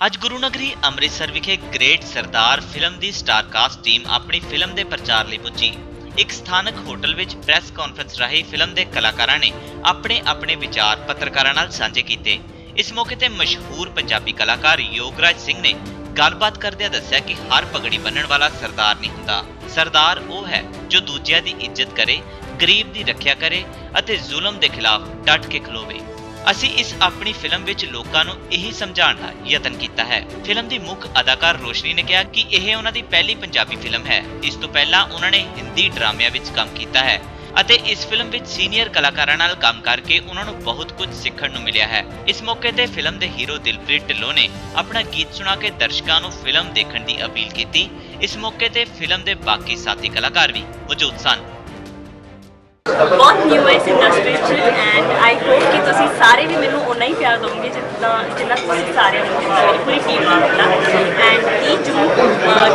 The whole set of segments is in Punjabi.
ਅੱਜ ਗੁਰੂ ਨਗਰੀ ਅੰਮ੍ਰਿਤਸਰ ਵਿਖੇ ਗ੍ਰੇਟ ਸਰਦਾਰ ਫਿਲਮ ਦੀ ਸਟਾਰਕਾਸਟ ਟੀਮ ਆਪਣੀ ਫਿਲਮ ਦੇ ਪ੍ਰਚਾਰ ਲਈ ਪੁੱਜੀ। ਇੱਕ ਸਥਾਨਕ ਹੋਟਲ ਵਿੱਚ ਪ੍ਰੈਸ ਕਾਨਫਰੰਸ ਰਾਹੀਂ ਫਿਲਮ ਦੇ ਕਲਾਕਾਰਾਂ ਨੇ ਆਪਣੇ ਆਪਣੇ ਵਿਚਾਰ ਪੱਤਰਕਾਰਾਂ ਨਾਲ ਸਾਂਝੇ ਕੀਤੇ। ਇਸ ਮੌਕੇ ਤੇ ਮਸ਼ਹੂਰ ਪੰਜਾਬੀ ਕਲਾਕਾਰ ਯੋਗਰਾਜ ਸਿੰਘ ਨੇ ਗੱਲਬਾਤ ਕਰਦਿਆਂ ਦੱਸਿਆ ਕਿ ਹਰ ਪਗੜੀ ਬੰਨਣ ਵਾਲਾ ਸਰਦਾਰ ਨਹੀਂ ਹੁੰਦਾ। ਸਰਦਾਰ ਉਹ ਹੈ ਜੋ ਦੂਜਿਆਂ ਦੀ ਇੱਜ਼ਤ ਕਰੇ, ਗਰੀਬ ਦੀ ਰੱਖਿਆ ਕਰੇ ਅਤੇ ਜ਼ੁਲਮ ਦੇ ਖਿਲਾਫ ਡਟ ਕੇ ਖਲੋਵੇ। ਅਸੀਂ ਇਸ ਆਪਣੀ ਫਿਲਮ ਵਿੱਚ ਲੋਕਾਂ ਨੂੰ ਇਹੀ ਸਮਝਾਉਣ ਦਾ ਯਤਨ ਕੀਤਾ ਹੈ। ਫਿਲਮ ਦੀ ਮੁੱਖ ਅਦਾਕਾਰ ਰੋਸ਼ਨੀ ਨੇ ਕਿਹਾ ਕਿ ਇਹ ਉਹਨਾਂ ਦੀ ਪਹਿਲੀ ਪੰਜਾਬੀ ਫਿਲਮ ਹੈ। ਇਸ ਤੋਂ ਪਹਿਲਾਂ ਉਹਨਾਂ ਨੇ ਹਿੰਦੀ ਡਰਾਮਿਆਂ ਵਿੱਚ ਕੰਮ ਕੀਤਾ ਹੈ ਅਤੇ ਇਸ ਫਿਲਮ ਵਿੱਚ ਸੀਨੀਅਰ ਕਲਾਕਾਰਾਂ ਨਾਲ ਕੰਮ ਕਰਕੇ ਉਹਨਾਂ ਨੂੰ ਬਹੁਤ ਕੁਝ ਸਿੱਖਣ ਨੂੰ ਮਿਲਿਆ ਹੈ। ਇਸ ਮੌਕੇ ਤੇ ਫਿਲਮ ਦੇ ਹੀਰੋ ਦਿਲਪ੍ਰੀਤ ਢਿੱਲੋਂ ਨੇ ਆਪਣਾ ਗੀਤ ਸੁਣਾ ਕੇ ਦਰਸ਼ਕਾਂ ਨੂੰ ਫਿਲਮ ਦੇਖਣ ਦੀ ਅਪੀਲ ਕੀਤੀ। ਇਸ ਮੌਕੇ ਤੇ ਫਿਲਮ ਦੇ ਬਾਕੀ ਸਾਥੀ ਕਲਾਕਾਰ ਵੀ ਮੌਜੂਦ ਸਨ। ਬਹੁਤ ਨਿਊ ਹੈ ਇਸ ਇੰਡਸਟਰੀ 'ਚ ਐਂਡ ਆਈ ਹੋਪ ਕਿ ਤੁਸੀਂ ਸਾਰੇ ਵੀ ਮੈਨੂੰ ਉਨਾ ਹੀ ਪਿਆਰ ਦਿਓਗੇ ਜਿੰਨਾ ਜਿੰਨਾ ਤੁਸੀਂ ਸਾਰੇ ਮੈਨੂੰ ਦਿੱਤਾ ਮੇਰੀ ਪੂਰੀ ਟੀਮ ਨੂੰ ਦਿੱਤਾ। ਐਂਡ 30 ਜੂਨ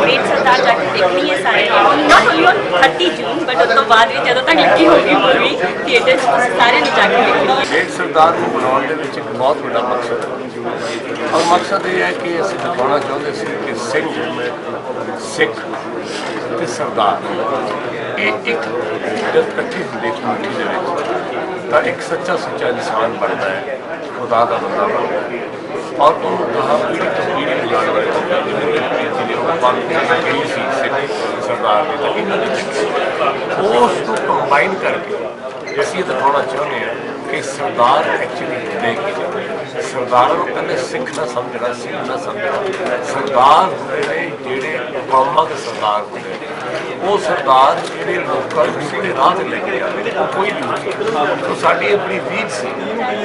ਗ੍ਰੇਟ ਸਰਦਾਰ ਜਾ ਕੇ ਦੇਖਣੀ ਹੈ ਸਾਰੇ not only on 30 June but ਉਸ ਤੋਂ ਬਾਅਦ ਵੀ ਜਦੋਂ ਤੱਕ ਲੱਗੀ ਹੋਗੀ ਮੂਵੀ ਥੀਏਟਰ 'ਚ ਤੁਸੀਂ ਸਾਰਿਆਂ ਨੇ ਜਾ ਕੇ ਦੇਖਣੀ। ਇੱਕ ਸਰਦਾਰ ਨੂੰ ਬਣਾਉਣ ਦੇ ਵਿੱਚ ਇੱਕ ਬਹੁਤ ਵੱਡਾ ਮਕਸਦ ਹੈ। ਔਰ ਮਕਸਦ ਇਹ ਹੈ ਕਿ ਅਸੀਂ ਦਿਖਾਉਣਾ ਚਾਹੁੰਦੇ ਸੀ ਕਿ ਸਿੰਘ, ਸਿੱਖ ਤੇ ਸਰਦਾਰ। ਇਹ ਇੱਕ ਜਦ ਇਕੱਠੇ ਹੁੰਦੇ ਕਮੇਟੀ ਦੇ ਵਿੱਚ, ਤਾਂ ਇੱਕ ਸੱਚਾ ਸੁੱਚਾ ਇਨਸਾਨ ਬਣਦਾ ਹੈ, ਖੁਦਾ ਦਾ ਬੰਦਾ ਬਣਦਾ ਹੈ। ਔਰ ਉਹਨੂੰ ਕਹਾ ਪੀੜੀ ਤੋਂ ਪੀੜੀ ਵਾਲੇ ਜਿਵੇਂ ਜਿਹਨੇ ਉਹ ਪੰਨ ਕਹੀ ਸੀ ਸਰਦਾਰ ਨੇ ਤਾਂ ਇਹਨਾਂ ਦੇ ਉਸ ਨੂੰ ਕੰਬਾਈਨ ਕਰਕੇ ਅਸੀਂ ਇਹ ਦਿਖਾਉਣਾ ਚਾਹੁੰਦੇ ਹਾਂ ਕਿ ਸਰਦਾਰ ਐਕਚੁਅਲੀ ਹੁੰਦੇ ਕੀ ਨੇ। ਸਰਦਾਰ ਨੂੰ ਕਹਿੰਦੇ ਸਿੱਖ ਨਾ ਸਮਝਣਾ, ਸਿੱਖ ਨਾ ਸਮਝਣਾ। ਸਰਦਾਰ ਜਿਹੜੇ ਕੌਮਾਂ ਦੇ ਸਰਦਾਰ ਹੁੰਦੇ ਨੇ। ਉਹ ਸਰਕਾਰ ਜਿਹੜੇ ਲੋਕਾਂ ਨੂੰ ਸਿੱਧੇ ਰਾਹ ਤੇ ਲੈ ਕੇ ਜਾਂਦੇ ਨੇ, ਉਹ ਕੋਈ ਨਹੀਂ। ਹੋ ਸਾਡੀ ਆਪਣੀ ਰੀਝ ਸੀ,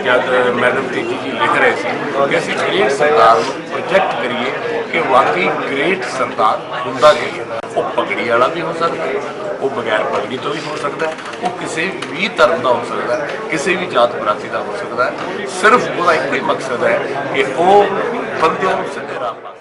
ਜਦ ਮੈਡਮ ਤੇਜੀ ਜੀ ਲਿਖ ਰਹੇ ਸੀ ਕਿ ਅਸੀਂ ਗ੍ਰੇਟ ਸਰਕਾਰ ਨੂੰ ਪ੍ਰੋਜੈਕਟ ਕਰੀਏ ਕਿ ਵਾਕਈ ਗ੍ਰੇਟ ਸਰਦਾਰ ਹੁੰਦਾ ਕੀ ਹੈ। ਉਹ ਪਗੜੀ ਵਾਲਾ ਵੀ ਹੋ ਸਕਦਾ ਉਹ ਬਗੈਰ ਪਗੜੀ ਤੋਂ ਵੀ ਹੋ ਸਕਦਾ ਉਹ ਕਿਸੇ ਵੀ ਧਰਮ ਦਾ ਹੋ ਸਕਦਾ ਕਿਸੇ ਵੀ ਜਾਤ ਬਰਾਤੀ ਦਾ ਹੋ ਸਕਦਾ ਸਿਰਫ ਉਹਦਾ ਇੱਕੋ ਹੀ ਮਕਸਦ ਹੈ ਕਿ ਉਹ ਬੰਦਿਆਂ ਨੂੰ ਸਿੱਧੇ ਰਾਹ ਪਾ